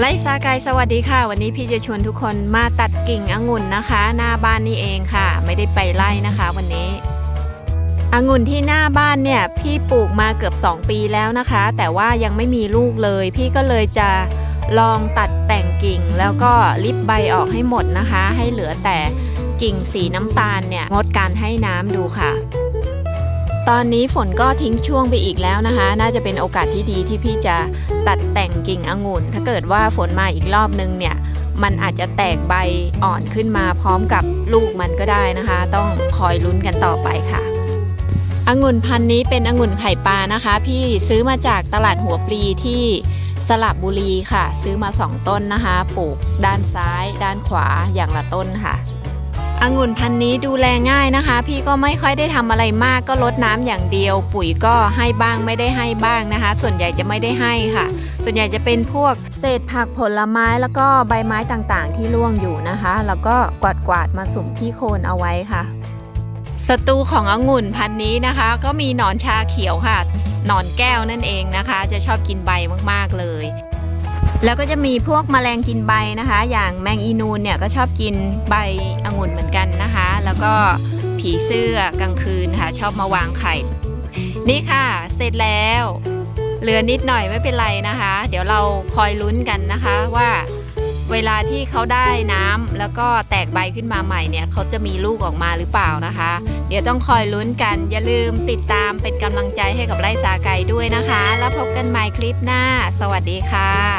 ไล่ซากายสวัสดีค่ะ วันนี้พี่จะชวนทุกคนมาตัดกิ่งองุ่นนะคะ หน้าบ้านนี่เองค่ะ ไม่ได้ไปไล่นะคะ วันนี้องุ่นที่หน้าบ้านเนี่ย พี่ปลูกมาเกือบ 2 ปีแล้วนะคะ แต่ว่ายังไม่มีลูกเลย พี่ก็เลยจะลองตัดแต่งกิ่ง แล้วก็ริบใบออกให้หมดนะคะ ให้เหลือแต่กิ่งสีน้ำตาลเนี่ยงดการให้น้ำดูค่ะ ตอนนี้ฝนก็ทิ้งช่วงไปอีกแล้วนะคะ น่าจะเป็นโอกาสที่ดีที่พี่จะตัดแต่งกิ่งองุ่น ถ้าเกิดว่าฝนมาอีกรอบนึงเนี่ย มันอาจจะแตกใบอ่อนขึ้นมาพร้อมกับลูกมันก็ได้นะคะ ต้องคอยลุ้นกันต่อไปค่ะองุ่นพันนี้เป็นองุ่นไข่ปลานะคะ พี่ซื้อมาจากตลาดหัวปลีที่สลับบุรีค่ะ ซื้อมา 2 ต้นนะคะ ปลูกด้านซ้าย ด้านขวาอย่างละต้นค่ะ องุ่นพันนี้ดูแลง่ายนะคะ พี่ก็ไม่ค่อยได้ทำอะไรมากก็ลดน้ำอย่างเดียว ปุ๋ยก็ให้บ้างไม่ได้ให้บ้างนะคะ ส่วนใหญ่จะไม่ได้ให้ค่ะ ส่วนใหญ่จะเป็นพวกเศษผักผลไม้แล้วก็ใบไม้ต่างๆ ที่ร่วงอยู่นะคะ แล้วก็กวาดกวาดๆมาสุ่มที่โคนเอาไว้ค่ะศัตรูขององุ่นพันนี้นะคะ ก็มีหนอนชาเขียวค่ะหนอนแก้วนั่นเองนะคะ จะชอบกินใบมากๆเลย แล้วก็จะมีพวกแมลงกินใบนะคะ อย่างแมงอีนูนเนี่ยก็ชอบกินใบองุ่นเหมือนกันนะคะ แล้วก็ผีเสื้อกลางคืนค่ะชอบมาวางไข่ นี่ค่ะ เสร็จแล้วเหลือนิดหน่อยไม่เป็นไรนะคะ เดี๋ยวเราคอยลุ้นกันนะคะว่าเวลาที่เขาได้น้ำแล้วก็แตกใบขึ้นมาใหม่เนี่ยเขาจะมีลูกออกมาหรือเปล่านะคะ เดี๋ยวต้องคอยลุ้นกันอย่าลืมติดตามเป็นกำลังใจให้กับไร่สาไก่ด้วยนะคะ แล้วพบกันใหม่คลิปหน้า สวัสดีค่ะ